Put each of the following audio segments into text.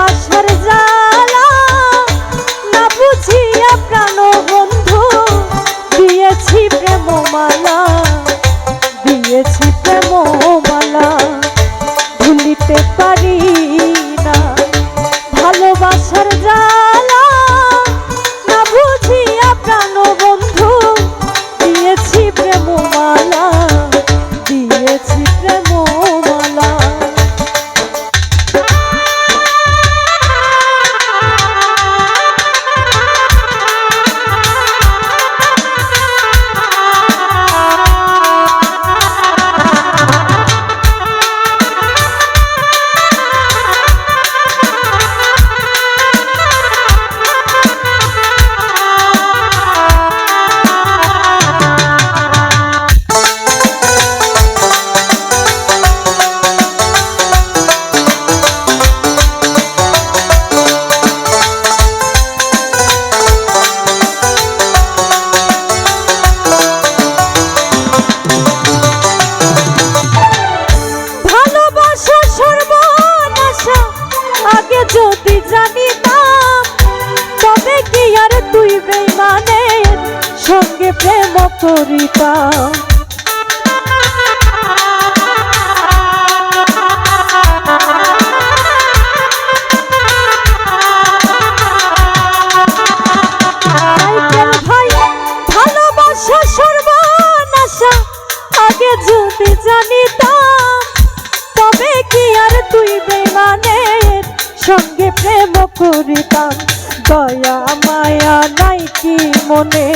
ভালোবাসার জ্বালা। না বুঝিয়া প্রাণ বন্ধু দিয়েছি প্রেমমালা দিয়েছি প্রেমমালা। প্রেম ভাই আগে যদি তবে কি আর তুই সঙ্গে প্রেম করিতাম? দয়া, মায়া নাই কি মনে?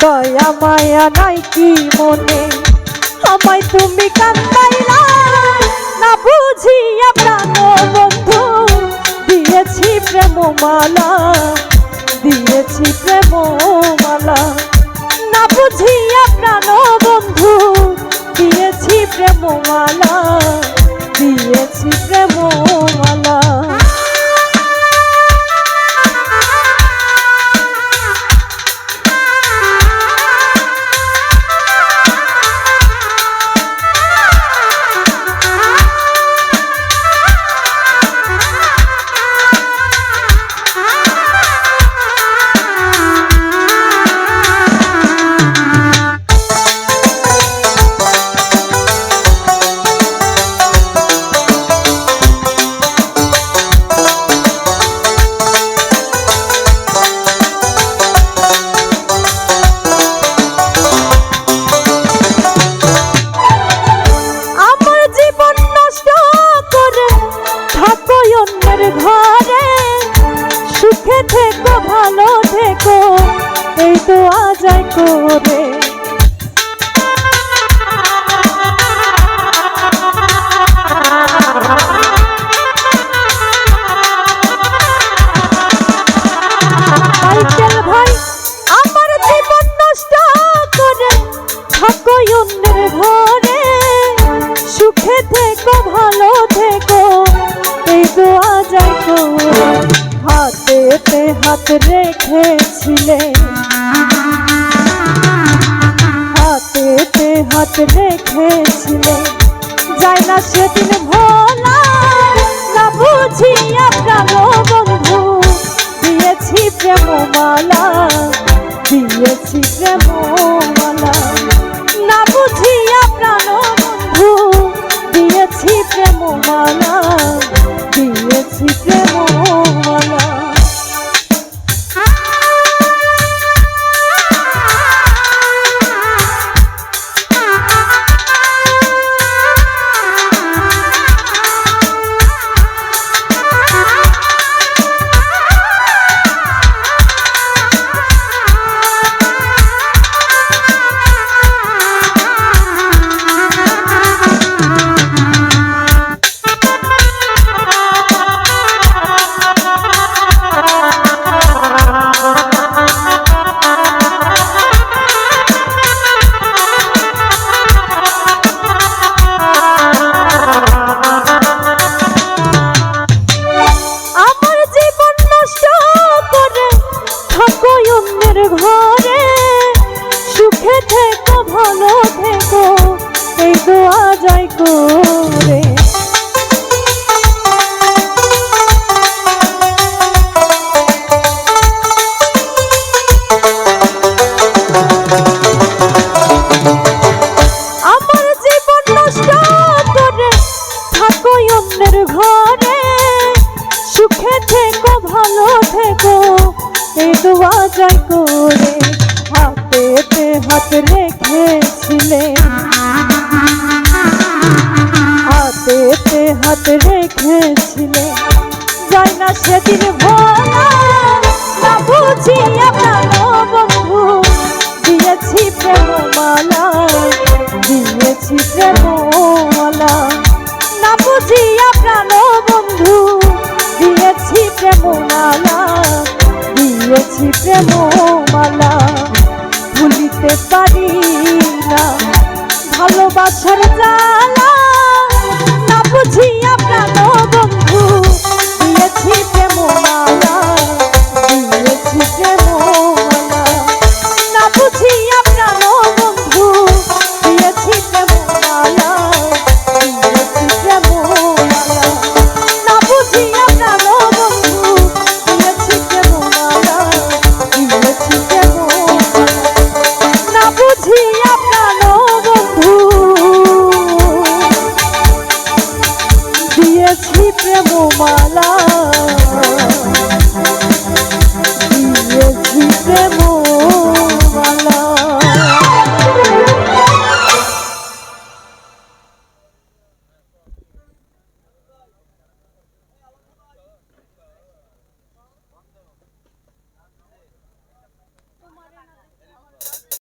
দয়া মায়া নাই কি মনে? আমায় তুমি কান্দাইলা? না বুঝিয়া প্রাণ বন্ধু, দিয়েছি প্রেমমালা দিয়েছি প্রেমমালা। না বুঝিয়া প্রাণ বন্ধু, দিয়েছি প্রেমমালা দিয়েছি প্রেমমালা। রেখেছিলে। হাতেতে হাত রেখেছিলে। যাই না সেদিন ভোলা, না বুঝিয়া প্রাণ বন্ধু। দিয়েছি প্রেমমালা দিয়েছি প্রেমমালা। সুখে থেকো, ভালো থেকো। এই দোয়া জয় করে হাতেতে হাত রেখেছিলে। হাতেতে হাত রেখেছিলে। যাই না সেদিন বন্ধু, দিয়েছি প্রেমমালা দিয়েছি প্রেমমালা প্রেমমালা